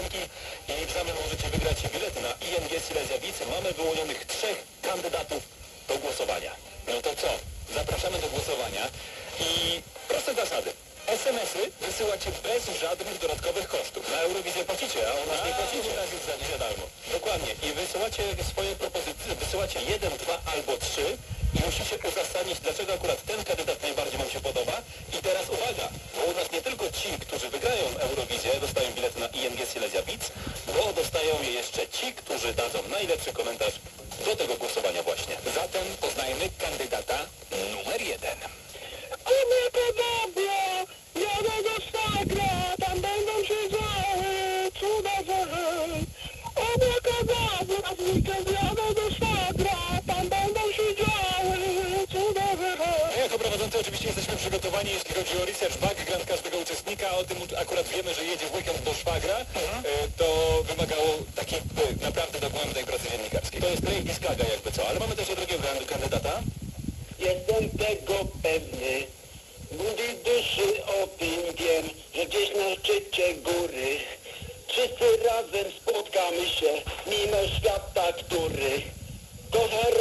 piosenki i w zamian możecie wygrać bilety na ING Silesia Mamy wyłonionych trzech kandydatów do głosowania. No to co? Zapraszamy do głosowania i proste zasady. SMS-y wysyłacie bez żadnych dodatkowych kosztów. Na Eurowizję płacicie, a u nas nie płacicie. Jest za darmo. Dokładnie. I wysyłacie swoje propozycje, wysyłacie jeden, dwa albo trzy i musicie uzasadnić, dlaczego akurat ten kandydat najbardziej wam się podoba. I teraz uwaga, bo u nas nie tylko ci, którzy wygrają Eurowizję, dostają bilety na ING Silesia Beats, bo dostają je jeszcze ci, którzy dadzą najlepszy komentarz do tego głosowania właśnie. Zatem poznajmy kandydata numer jeden. Abracadabra, jadę do szwagra, tam będą się działy cuda w weekend jadę do szwagra, tam będą się działy cuda. My jako prowadzący oczywiście jesteśmy przygotowani, jeśli chodzi o research background każdego uczestnika. O tym akurat wiemy, że jedzie w weekend do szwagra. Wymagało takiej e, naprawdę dogłębnej pracy dziennikarskiej. To jest Craig Discaga jakby co, ale mamy też drugiego kan- kandydata. Jestem tego pewny, budy duszy o tym wiem, że gdzieś na szczycie góry wszyscy razem spotkamy się, mimo świata, który kocha.